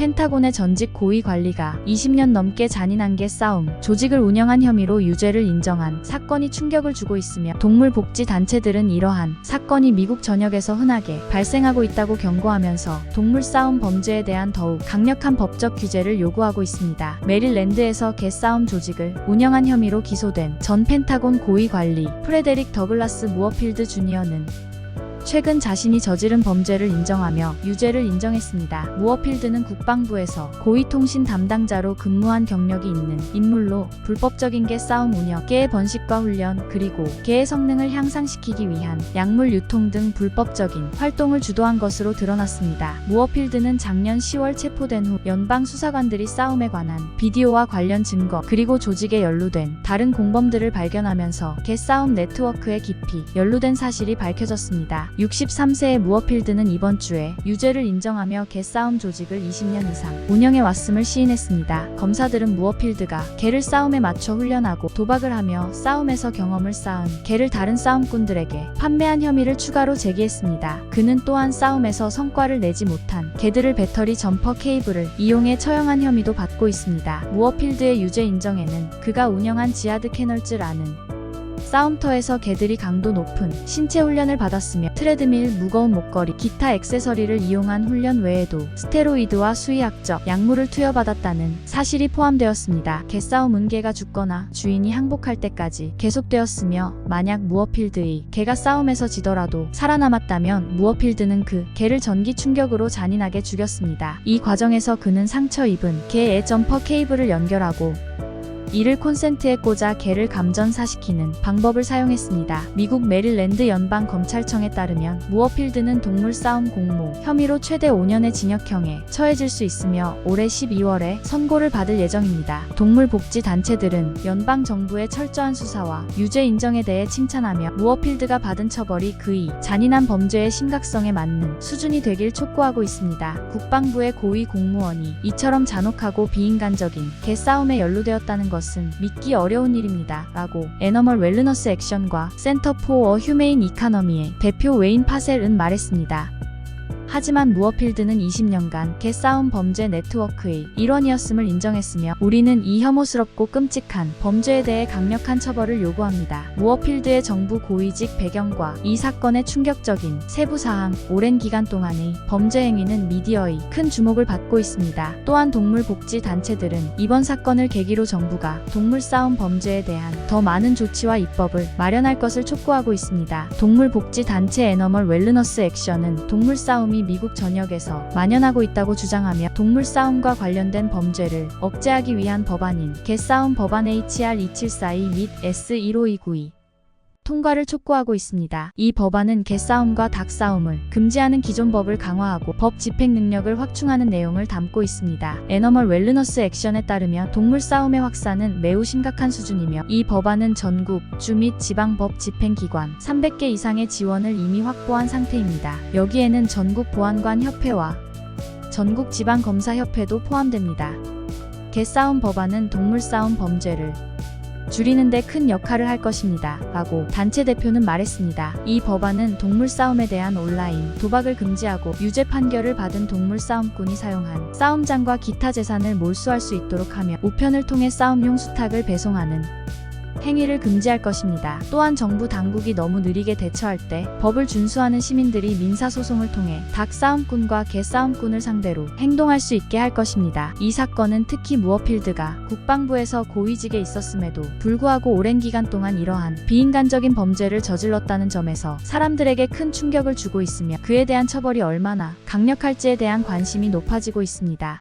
펜타곤의 전직 고위 관리가 20년 넘게 잔인한 게 싸움, 조직을 운영한 혐의로 유죄를 인정한 사건이 충격을 주고 있으며 동물 복지 단체들은 이러한 사건이 미국 전역에서 흔하게 발생하고 있다고 경고하면서 동물 싸움 범죄에 대한 더욱 강력한 법적 규제를 요구하고 있습니다. 메릴랜드에서 개싸움 조직을 운영한 혐의로 기소된 전 펜타곤 고위 관리 프레데릭 더글라스 무어필드 주니어는 최근 자신이 저지른 범죄를 인정하며 유죄를 인정했습니다. 무어필드는 국방부에서 고위통신 담당자로 근무한 경력이 있는 인물로 불법적인 개 싸움 운영, 개의 번식과 훈련, 그리고 개의 성능을 향상시키기 위한 약물 유통 등 불법적인 활동을 주도한 것으로 드러났습니다. 무어필드는 작년 10월 체포된 후 연방 수사관들이 싸움에 관한 비디오와 관련 증거, 그리고 조직에 연루된 다른 공범들을 발견하면서 개 싸움 네트워크에 깊이 연루된 사실이 밝혀졌습니다. 63세의 무어필드는 이번 주에 유죄를 인정하며 개싸움 조직을 20년 이상 운영해 왔음을 시인했습니다. 검사들은 무어필드가 개를 싸움에 맞춰 훈련하고 도박을 하며 싸움에서 경험을 쌓은 개를 다른 싸움꾼들에게 판매한 혐의를 추가로 제기했습니다. 그는 또한 싸움에서 성과를 내지 못한 개들을 배터리 점퍼 케이블을 이용해 처형한 혐의도 받고 있습니다. 무어필드의 유죄 인정에는 그가 운영한 지하드 캐널즈 라는 싸움터에서 개들이 강도 높은 신체 훈련을 받았으며 트레드밀, 무거운 목걸이, 기타 액세서리를 이용한 훈련 외에도 스테로이드와 수의학적 약물을 투여받았다는 사실이 포함되었습니다. 개싸움 은 개가 죽거나 주인이 항복할 때까지 계속되었으며 만약 무어필드의 개가 싸움에서 지더라도 살아남았다면 무어필드는 그 개를 전기 충격으로 잔인하게 죽였습니다. 이 과정에서 그는 상처 입은 개의 점퍼 케이블을 연결하고 이를 콘센트에 꽂아 개를 감전사시키는 방법을 사용했습니다. 미국 메릴랜드 연방 검찰청에 따르면 무어필드는 동물 싸움 공모 혐의로 최대 5년의 징역형에 처해질 수 있으며 올해 12월에 선고를 받을 예정입니다. 동물 복지 단체들은 연방 정부의 철저한 수사와 유죄 인정에 대해 칭찬하며 무어필드가 받은 처벌이 그의 잔인한 범죄의 심각성에 맞는 수준이 되길 촉구하고 있습니다. 국방부의 고위 공무원이 이처럼 잔혹하고 비인간적인 개싸움에 연루되었다는 것 것은 믿기 어려운 일입니다. 라고 애너멀 웰르너스 액션과 센터 포어 휴메인 이카너미의 대표 웨인 파셀은 말했습니다. 하지만 무어필드는 20년간 개싸움 범죄 네트워크의 일원이었음을 인정했으며 우리는 이 혐오스럽고 끔찍한 범죄에 대해 강력한 처벌을 요구합니다. 무어필드의 정부 고위직 배경과 이 사건의 충격적인 세부 사항, 오랜 기간 동안의 범죄 행위는 미디어의 큰 주목을 받고 있습니다. 또한 동물 복지 단체들은 이번 사건을 계기로 정부가 동물 싸움 범죄에 대한 더 많은 조치와 입법을 마련할 것을 촉구하고 있습니다. 동물 복지 단체 애너멀 웰르너스 액션은 동물 싸움이 미국 전역에서 만연하고 있다고 주장하며 동물 싸움과 관련된 범죄를 억제하기 위한 법안인 개싸움 법안 HR 2742 및 S15292 통과를 촉구하고 있습니다. 이 법안은 개싸움과 닭싸움을 금지하는 기존 법을 강화하고 법 집행 능력을 확충하는 내용을 담고 있습니다. 애너멀 웰르너스 액션에 따르면 동물 싸움의 확산은 매우 심각한 수준이며 이 법안은 전국, 주 및 지방 법 집행기관 300개 이상의 지원을 이미 확보한 상태입니다. 여기에는 전국 보안관 협회와 전국 지방 검사협회도 포함됩니다. 개싸움 법안은 동물 싸움 범죄를 줄이는 데 큰 역할을 할 것입니다. 라고 단체 대표는 말했습니다. 이 법안은 동물 싸움에 대한 온라인 도박을 금지하고 유죄 판결을 받은 동물 싸움꾼이 사용한 싸움장과 기타 재산을 몰수할 수 있도록 하며 우편을 통해 싸움용 수탉을 배송하는 행위를 금지할 것입니다. 또한 정부 당국이 너무 느리게 대처할 때 법을 준수하는 시민들이 민사소송을 통해 닭 싸움꾼과 개 싸움꾼을 상대로 행동할 수 있게 할 것입니다. 이 사건은 특히 무어필드가 국방부에서 고위직에 있었음에도 불구하고 오랜 기간 동안 이러한 비인간적인 범죄를 저질렀다는 점에서 사람들에게 큰 충격을 주고 있으며 그에 대한 처벌이 얼마나 강력할지에 대한 관심이 높아지고 있습니다.